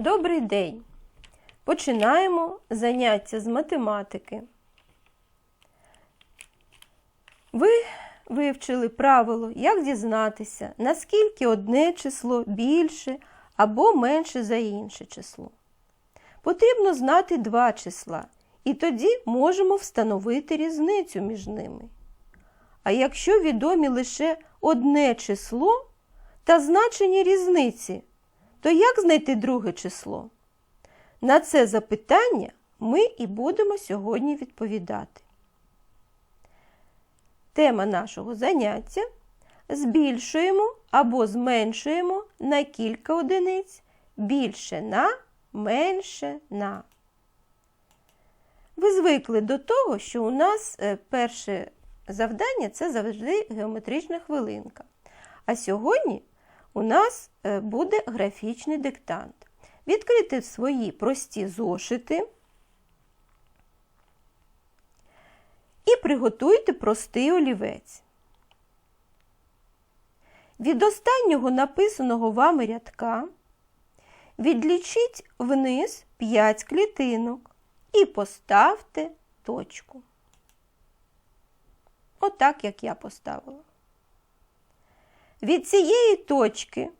Добрий день! Починаємо заняття з математики. Ви вивчили правило, як дізнатися, наскільки одне число більше або менше за інше число. Потрібно знати два числа, і тоді можемо встановити різницю між ними. А якщо відомі лише одне число та значення різниці, то як знайти друге число? На це запитання ми і будемо сьогодні відповідати. Тема нашого заняття збільшуємо або зменшуємо на кілька одиниць більше на, менше на. Ви звикли до того, що у нас е, перше завдання це завжди геометрична хвилинка. А сьогодні у нас е, буде графічний диктант. Відкрити свої прості зошити і приготуйте простий олівець. Від останнього написаного вами рядка відлічіть вниз 5 клітинок і поставте точку. Отак, як я поставила. Від цієї точки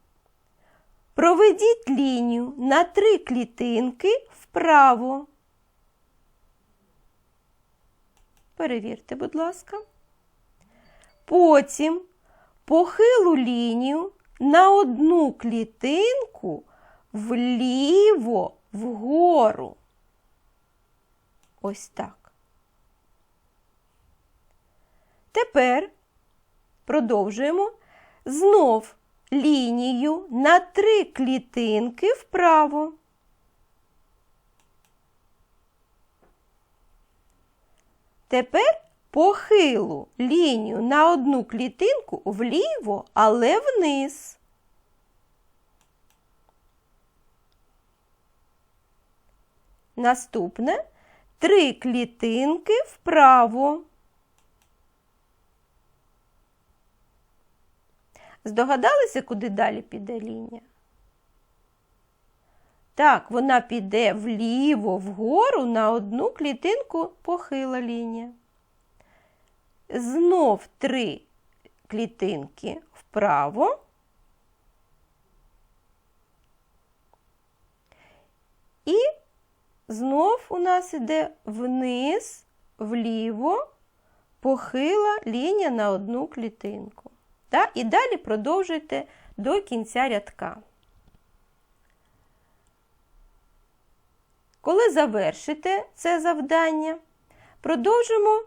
проведіть лінію на три клітинки вправо. Перевірте, будь ласка. Потім похилу лінію на одну клітинку вліво вгору. Ось так. Тепер продовжуємо знов лінію на три клітинки вправо. Тепер похилу лінію на одну клітинку вліво, але вниз. Наступне три клітинки вправо. Здогадалися, куди далі піде лінія? Так, вона піде вліво, вгору на одну клітинку похила лінія. Знов три клітинки вправо. І знов у нас іде вниз, вліво, похила лінія на одну клітинку. Так? І далі продовжуйте до кінця рядка. Коли завершите це завдання, продовжимо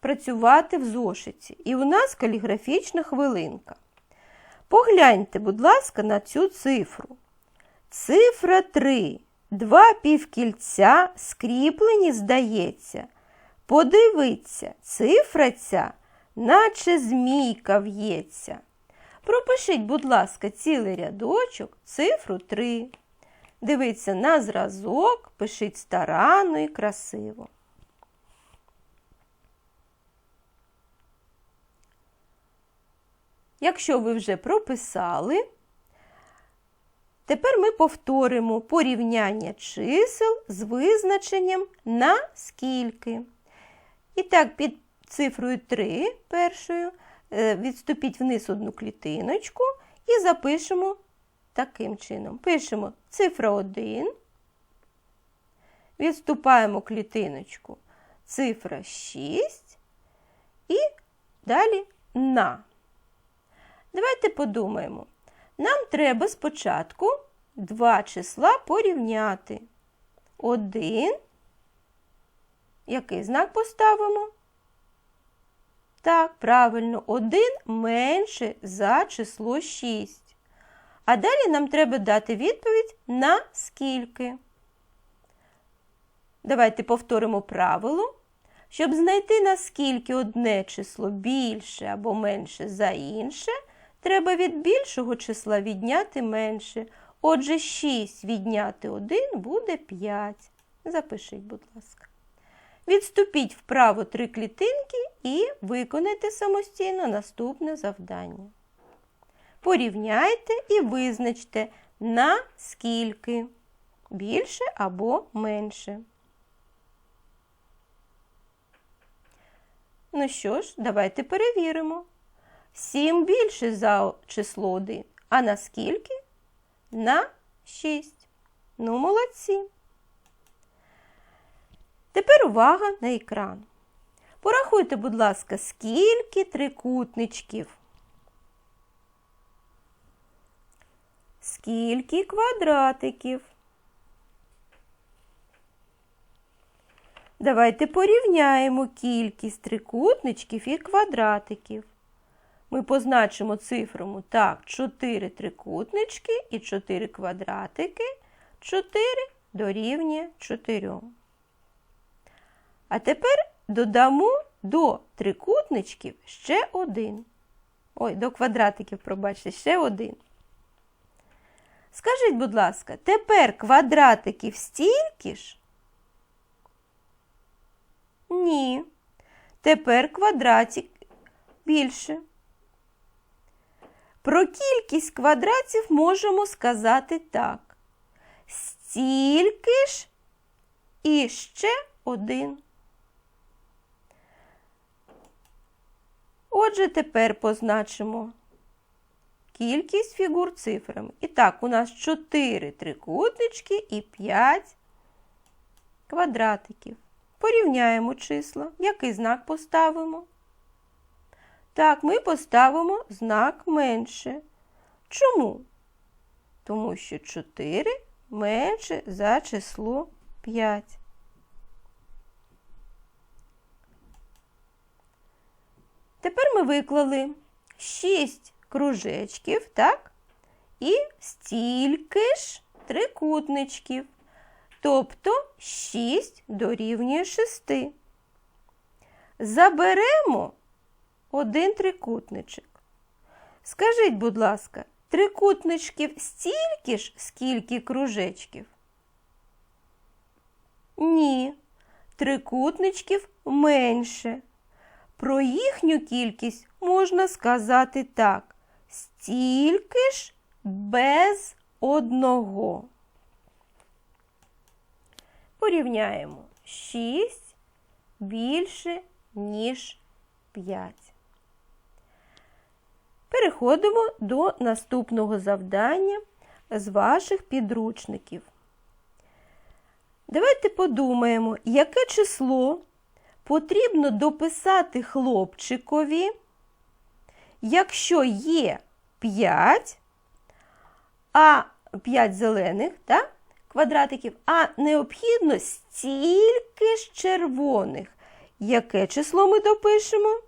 працювати в зошиті. І у нас каліграфічна хвилинка. Погляньте, будь ласка, на цю цифру. Цифра 3. Два півкільця скріплені, здається. Подивіться, цифра ця, наче змійка в'ється. Пропишіть, будь ласка, цілий рядочок, цифру 3. Дивіться на зразок, пишіть старанно і красиво. Якщо ви вже прописали, тепер ми повторимо порівняння чисел з визначенням на скільки. І так, під цифрою 3 першою е, відступіть вниз одну клітиночку і запишемо таким чином. Пишемо цифра 1, відступаємо клітиночку цифра 6 і далі на. Давайте подумаємо. Нам треба спочатку два числа порівняти. Один. Який знак поставимо? Так, правильно, один менше за число 6. А далі нам треба дати відповідь на скільки. Давайте повторимо правило. Щоб знайти наскільки одне число більше або менше за інше, треба від більшого числа відняти менше. Отже, 6 відняти 1 буде 5. Запишіть, будь ласка. Відступіть вправо три клітинки і виконайте самостійно наступне завдання. Порівняйте і визначте на скільки. більше або менше. Ну що ж, давайте перевіримо. 7 більше за число 1. А на скільки? На 6. Ну, молодці. Тепер увага на екран. Порахуйте, будь ласка, скільки трикутничків. Скільки квадратиків? Давайте порівняємо кількість трикутничків і квадратиків. Ми позначимо цифрами так, 4 трикутнички і 4 квадратики. 4 дорівнює 4. А тепер додамо до трикутничків ще один. Ой, до квадратиків, пробачте, ще один. Скажіть, будь ласка, тепер квадратиків стільки ж? Ні. Тепер квадратик більше. Про кількість квадратів можемо сказати так. Стільки ж і ще один. Отже, тепер позначимо кількість фігур цифрами. І так, у нас 4 трикутнички і 5 квадратиків. Порівняємо числа. Який знак поставимо? Так, ми поставимо знак менше. Чому? Тому що 4 менше за число 5. Тепер ми виклали 6 кружечків, так? І стільки ж трикутничків. Тобто 6 дорівнює 6. Заберемо один трикутничок. Скажіть, будь ласка, трикутничків стільки ж, скільки кружечків? Ні, трикутничків менше. Про їхню кількість можна сказати так: стільки ж без одного. Порівняємо 6 більше, ніж 5. Переходимо до наступного завдання з ваших підручників. Давайте подумаємо, яке число потрібно дописати хлопчикові, якщо є 5, а 5 зелених так, квадратиків, а необхідно стільки ж червоних. Яке число ми допишемо?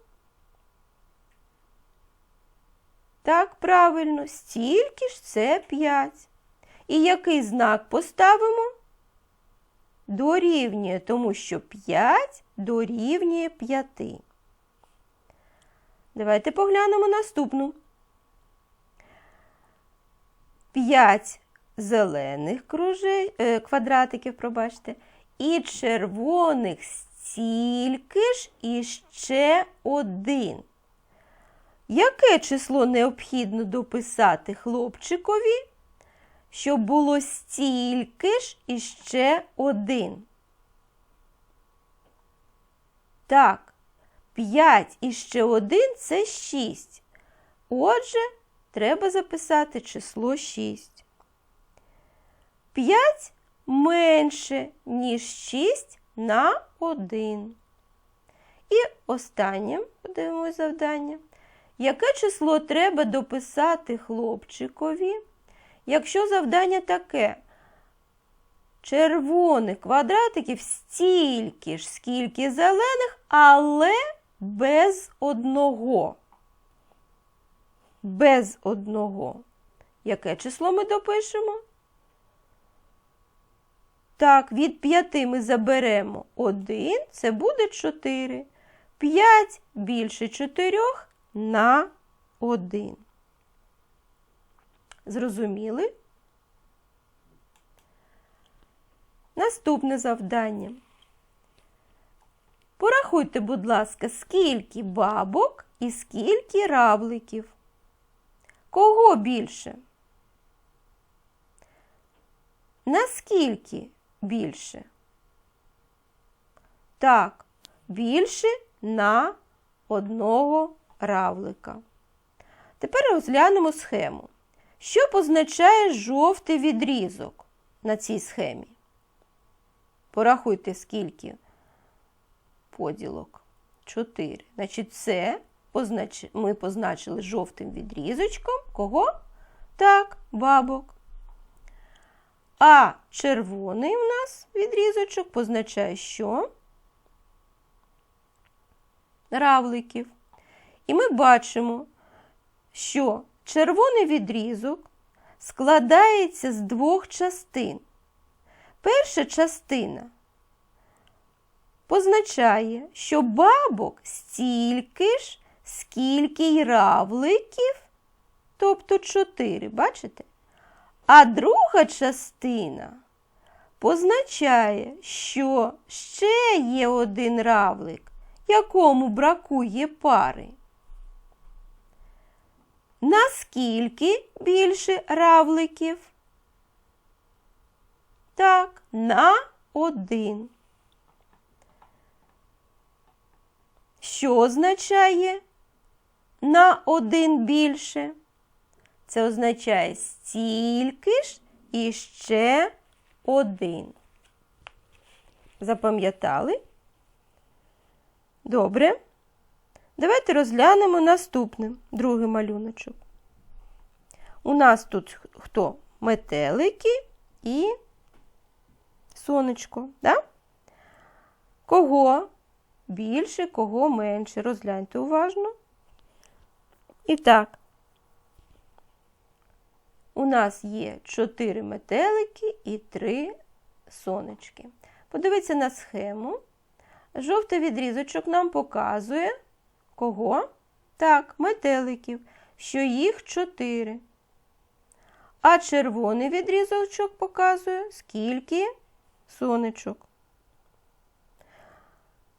Так, правильно, стільки ж це 5. І який знак поставимо? Дорівнює, тому що 5 дорівнює 5. Давайте поглянемо наступну. 5 зелених круже... е, квадратиків, пробачте, і червоних стільки ж і ще один. Яке число необхідно дописати хлопчикові, щоб було стільки ж і ще один? Так, 5 і ще 1 це 6. Отже, треба записати число 6. 5 менше, ніж 6 на 1. І останнє подивимось завдання. Яке число треба дописати хлопчикові, якщо завдання таке? Червоних квадратиків стільки ж, скільки зелених, але без одного. Без одного. Яке число ми допишемо? Так, від 5 ми заберемо 1, це буде 4. 5 більше 4 на 1. Зрозуміли? Наступне завдання. Порахуйте, будь ласка, скільки бабок і скільки равликів. Кого більше? наскільки більше? Так, більше на одного равлика. Тепер розглянемо схему. Що позначає жовтий відрізок на цій схемі? Порахуйте, скільки поділок. 4. Значить, це познач... ми позначили жовтим відрізочком. Кого? Так, бабок. А червоний у нас відрізочок позначає що? Равликів. І ми бачимо, що червоний відрізок складається з двох частин. Перша частина позначає, що бабок стільки ж, скільки й равликів, тобто 4, бачите? А друга частина позначає, що ще є один равлик, якому бракує пари. Наскільки більше равликів? Так, на один. Що означає на один більше? Це означає стільки ж і ще один. Запам'ятали? Добре. Давайте розглянемо наступний другий малюночок. У нас тут хто? Метелики і сонечко. Да? Кого більше, кого менше. Розгляньте уважно. І так, у нас є 4 метелики і 3 сонечки. Подивіться на схему. Жовтий відрізочок нам показує кого? Так, метеликів, що їх 4. А червоний відрізочок показує, скільки сонечок.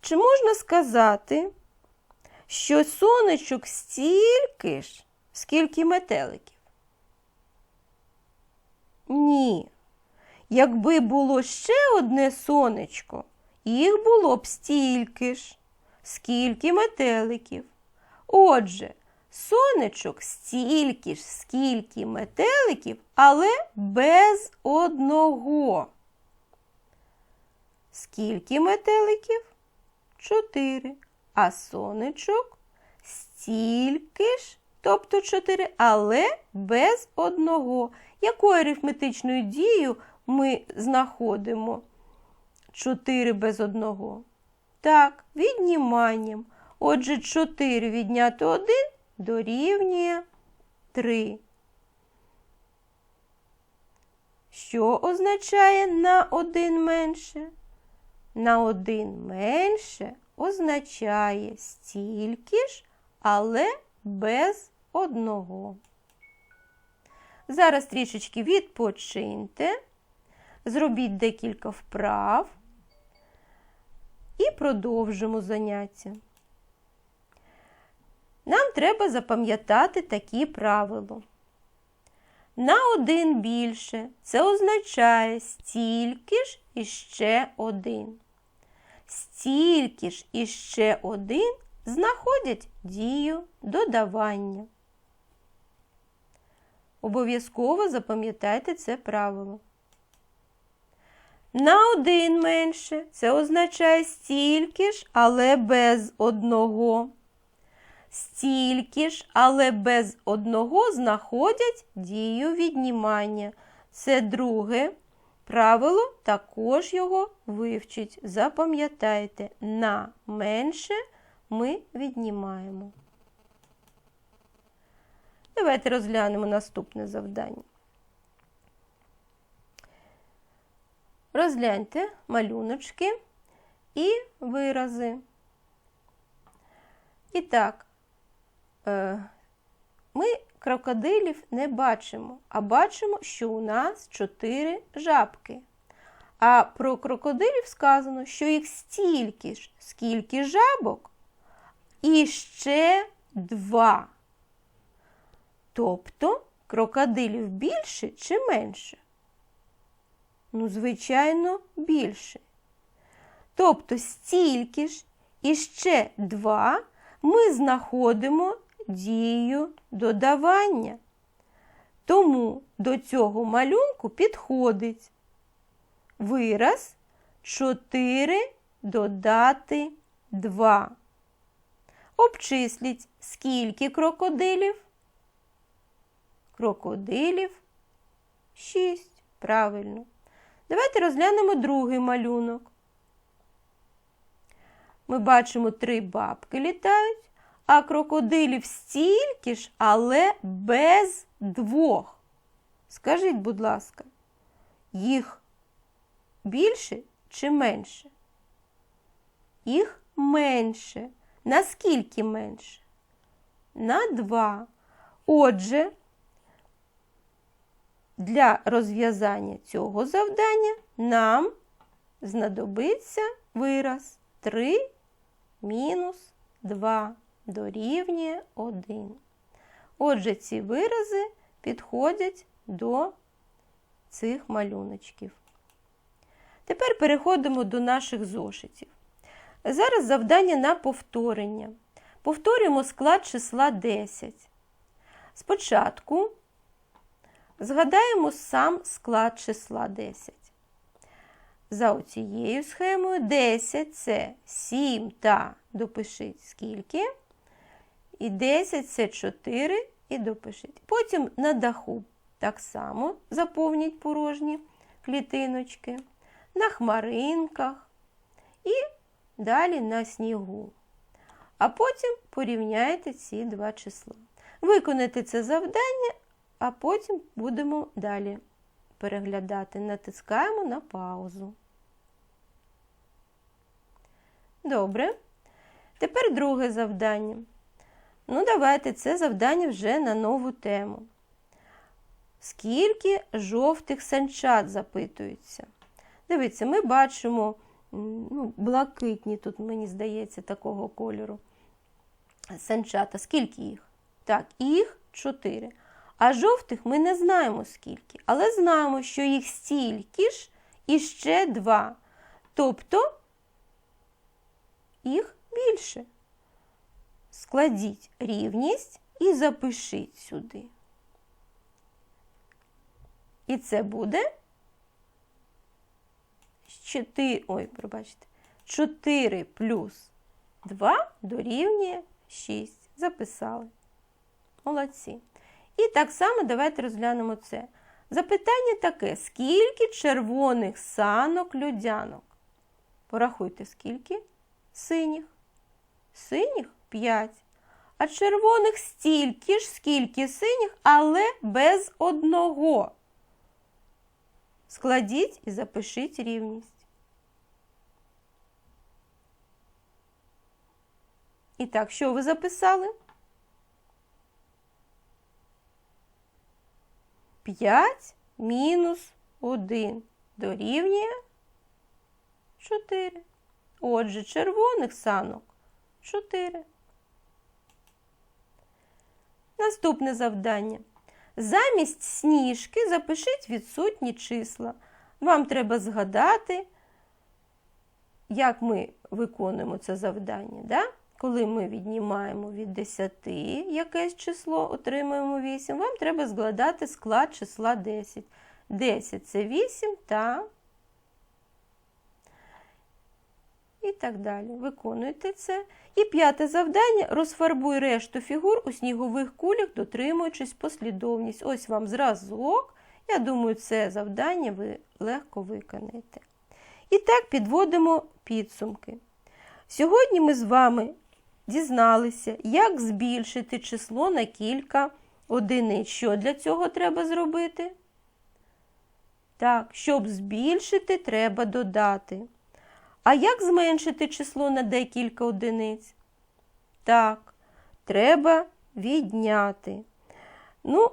Чи можна сказати, що сонечок стільки ж, скільки метеликів? Ні. Якби було ще одне сонечко, їх було б стільки ж, скільки метеликів. Отже, сонечок стільки ж, скільки метеликів, але без одного. Скільки метеликів? Чотири. А сонечок стільки ж, тобто чотири, але без одного. Якою арифметичною дією ми знаходимо 4 без одного? Так, відніманням. Отже, 4 відняти 1 дорівнює 3. Що означає на 1 менше? На 1 менше означає стільки ж, але без одного. Зараз трішечки відпочиньте, зробіть декілька вправ і продовжимо заняття. Нам треба запам'ятати такі правила. На один більше це означає стільки ж і ще один. Стільки ж і ще один знаходять дію додавання. Обов'язково запам'ятайте це правило. На один менше це означає стільки ж, але без одного. Стільки ж, але без одного знаходять дію віднімання. Це друге правило, також його вивчіть. Запам'ятайте, на менше ми віднімаємо. Давайте розглянемо наступне завдання. Розгляньте малюночки і вирази. І так, ми крокодилів не бачимо, а бачимо, що у нас чотири жабки. А про крокодилів сказано, що їх стільки ж, скільки жабок, і ще два. Тобто крокодилів більше чи менше? Ну, звичайно, більше. Тобто стільки ж і ще 2 ми знаходимо дією додавання. Тому до цього малюнку підходить вираз 4 додати 2. Обчисліть, скільки крокодилів? Крокодилів 6. Правильно. Давайте розглянемо другий малюнок. Ми бачимо три бабки літають, а крокодилів стільки ж, але без двох. Скажіть, будь ласка, їх більше чи менше? Їх менше. Наскільки менше? На 2. Отже, для розв'язання цього завдання нам знадобиться вираз 3 мінус 2 дорівнює 1. Отже, ці вирази підходять до цих малюночків. Тепер переходимо до наших зошитів. Зараз завдання на повторення. Повторюємо склад числа 10. Спочатку згадаємо сам склад числа 10. За оцією схемою 10 це 7 та допишіть скільки. І 10 це 4 і допишіть. Потім на даху так само заповніть порожні клітиночки, на хмаринках і далі на снігу. А потім порівняйте ці два числа. Виконайте це завдання, а потім будемо далі переглядати. Натискаємо на паузу. Добре. Тепер друге завдання. Ну, давайте це завдання вже на нову тему. Скільки жовтих санчат запитується? Дивіться, ми бачимо ну, блакитні, тут, мені здається, такого кольору. Санчата. Скільки їх? Так, їх 4. А жовтих ми не знаємо скільки, але знаємо, що їх стільки ж і ще 2. Тобто їх більше. Складіть рівність і запишіть сюди. І це буде 4, ой, пробачте, 4 плюс 2 дорівнює 6. Записали. Молодці. І так само давайте розглянемо це. Запитання таке: скільки червоних санок людянок? Порахуйте, скільки? Синіх. Синіх 5. А червоних стільки ж, скільки синіх, але без одного. Складіть і запишіть рівність. І так, що ви записали? 5 мінус 1 дорівнює 4. Отже, червоних санок 4. Наступне завдання. Замість сніжки запишіть відсутні числа. Вам треба згадати, як ми виконуємо це завдання. Да? Коли ми віднімаємо від 10 якесь число, отримуємо 8, вам треба згадати склад числа 10. 10 це 8 та і так далі. Виконуйте це. І п'яте завдання розфарбуй решту фігур у снігових кулях, дотримуючись послідовність. Ось вам зразок. Я думаю, це завдання ви легко виконаєте. І так підводимо підсумки. Сьогодні ми з вами дізналися, як збільшити число на кілька одиниць. Що для цього треба зробити? Так, щоб збільшити, треба додати. А як зменшити число на декілька одиниць? Так, треба відняти. Ну,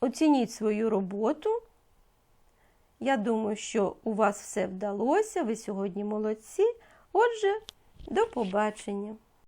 оцініть свою роботу. Я думаю, що у вас все вдалося, ви сьогодні молодці. Отже, до побачення!